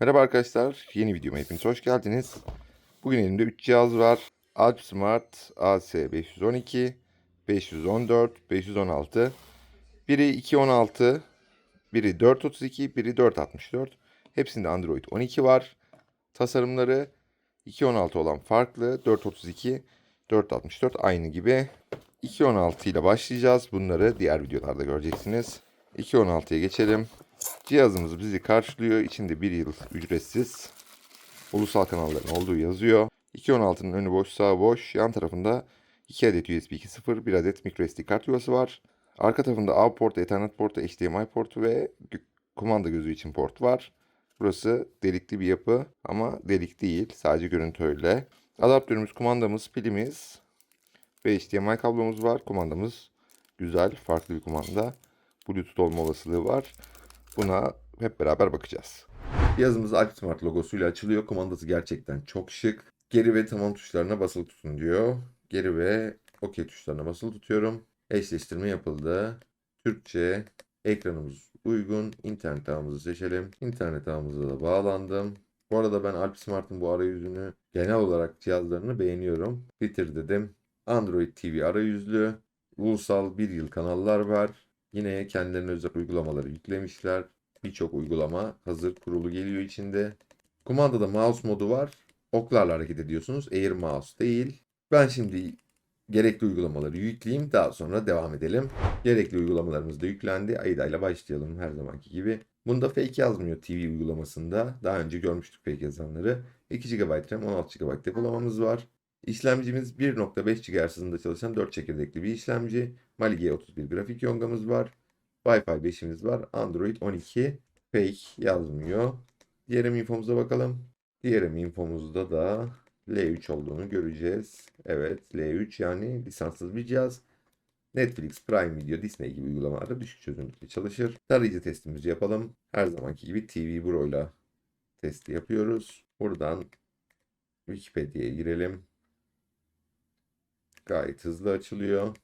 Merhaba arkadaşlar, yeni videoma hepiniz hoş geldiniz. Bugün elimde 3 cihaz var. Alp Smart AC512, 514, 516. Biri 216, biri 432, biri 464. Hepsinde Android 12 var. Tasarımları 216 olan farklı, 432, 464 aynı gibi. 216 ile başlayacağız. Bunları diğer videolarda göreceksiniz. 216'ya geçelim. Cihazımız bizi karşılıyor. İçinde bir yıl ücretsiz. Ulusal kanalların olduğu yazıyor. 216'nın önü boş, sağ boş. Yan tarafında 2 adet USB 2.0, 1 adet microSD kart yuvası var. Arka tarafında A portu, Ethernet portu, HDMI portu ve kumanda gözü için port var. Burası delikli bir yapı ama delik değil. Sadece görüntü öyle. Adaptörümüz, kumandamız, pilimiz ve HDMI kablomuz var. Kumandamız güzel, farklı bir kumanda. Bluetooth olma olasılığı var. Buna hep beraber bakacağız. Cihazımız Alp Smart logosuyla açılıyor. Kumandası gerçekten çok şık. Geri ve tamam tuşlarına basılı tutun diyor. Geri ve OK tuşlarına basılı tutuyorum. Eşleştirme yapıldı. Türkçe ekranımız uygun. İnternet ağımızı seçelim. İnternet ağımıza da bağlandım. Bu arada ben Alp Smart'ın bu arayüzünü genel olarak cihazlarını beğeniyorum. Bitir dedim. Android TV arayüzlü. Ulusal bir yıl kanallar var. Yine kendilerine özel uygulamaları yüklemişler. Birçok uygulama hazır kurulu geliyor içinde. Kumandada mouse modu var. Oklarla hareket ediyorsunuz. Air mouse değil. Ben şimdi gerekli uygulamaları yükleyeyim. Daha sonra devam edelim. Gerekli uygulamalarımız da yüklendi. Ayda ile başlayalım her zamanki gibi. Bunda fake yazmıyor TV uygulamasında. Daha önce görmüştük fake yazanları. 2 GB RAM 16 GB depolamamız var. İşlemcimiz 1.5 GHz hızında çalışan 4 çekirdekli bir işlemci. Mali G31 grafik yongamız var. Wi-Fi 5'imiz var. Android 12 fake yazmıyor. DRM infomuza bakalım. DRM infomuzda da L3 olduğunu göreceğiz. Evet L3 yani lisanssız bir cihaz. Netflix, Prime Video, Disney gibi uygulamalarda düşük çözünürlükte çalışır. Tarayıcı testimizi yapalım. Her zamanki gibi TV Bro ile testi yapıyoruz. Buradan Wikipedia'ya girelim. Gayet hızlı açılıyor.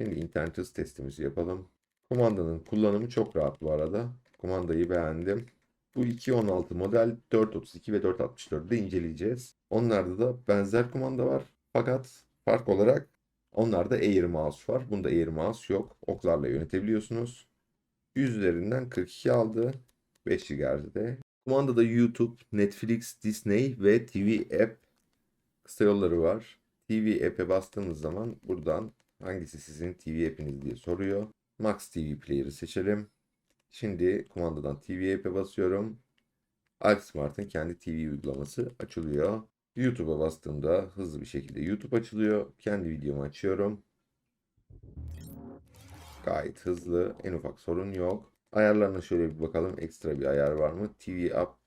Şimdi internet hız testimizi yapalım. Kumandanın kullanımı çok rahat bu arada. Kumandayı beğendim. Bu 2.16 model 432 ve 464'ü de inceleyeceğiz. Onlarda da benzer kumanda var. Fakat fark olarak onlarda Air Mouse var. Bunda Air Mouse yok. Oklarla yönetebiliyorsunuz. 100 üzerinden 42 aldı. 5 GHz'de. Kumandada YouTube, Netflix, Disney ve TV App kısa yolları var. TV app'e bastığımız zaman buradan hangisi sizin TV app'iniz diye soruyor. Max TV Player'ı seçelim. Şimdi kumandadan TV app'e basıyorum. Alp Smart'ın kendi TV uygulaması açılıyor. YouTube'a bastığımda hızlı bir şekilde YouTube açılıyor. Kendi videomu açıyorum. Gayet hızlı. En ufak sorun yok. Ayarlarına şöyle bir bakalım. Ekstra bir ayar var mı? TV App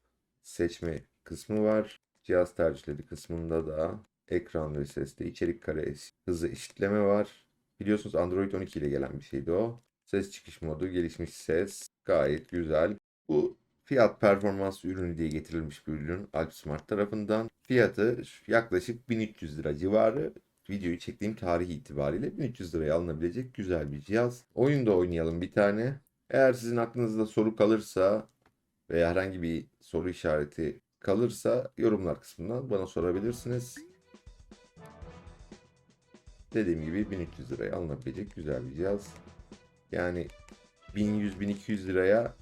seçme kısmı var. Cihaz tercihleri kısmında da ekran ve seste içerik kare hızı eşitleme var. Biliyorsunuz Android 12 ile gelen bir şeydi o. Ses çıkış modu, gelişmiş ses gayet güzel. Bu fiyat performans ürünü diye getirilmiş bir ürün Alp Smart tarafından. Fiyatı yaklaşık 1300 lira civarı. Videoyu çektiğim tarih itibariyle 1300 liraya alınabilecek güzel bir cihaz. Oyunda oynayalım bir tane. Eğer sizin aklınızda soru kalırsa veya herhangi bir soru işareti kalırsa yorumlar kısmından bana sorabilirsiniz. Dediğim gibi 1300 liraya alınabilecek güzel bir cihaz. Yani 1100-1200 liraya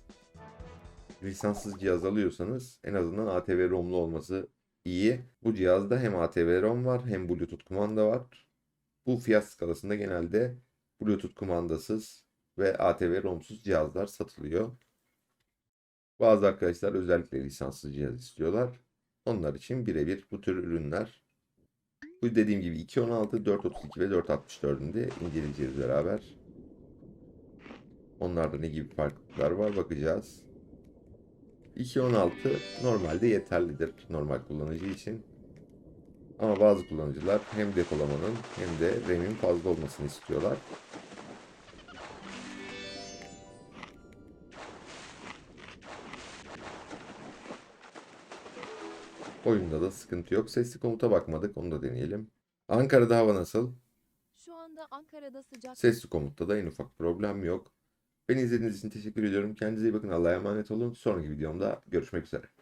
lisanssız cihaz alıyorsanız en azından ATV ROM'lu olması iyi. Bu cihazda hem ATV ROM var hem Bluetooth kumanda var. Bu fiyat skalasında genelde Bluetooth kumandasız ve ATV ROM'suz cihazlar satılıyor. Bazı arkadaşlar özellikle lisanssız cihaz istiyorlar. Onlar için birebir bu tür ürünler. Bu dediğim gibi 2.16, 4.32 ve 4.64'ünü de inceleyeceğiz beraber. Onlarda ne gibi farklılıklar var bakacağız. 2.16 normalde yeterlidir normal kullanıcı için. Ama bazı kullanıcılar hem depolamanın hem de RAM'in fazla olmasını istiyorlar. Oyunda da sıkıntı yok. Sesli komuta bakmadık. Onu da deneyelim. Ankara'da hava nasıl? Şu anda Ankara'da sıcak Sesli komutta da en ufak problem yok. Beni izlediğiniz için teşekkür ediyorum. Kendinize iyi bakın. Allah'a emanet olun. Sonraki videomda görüşmek üzere.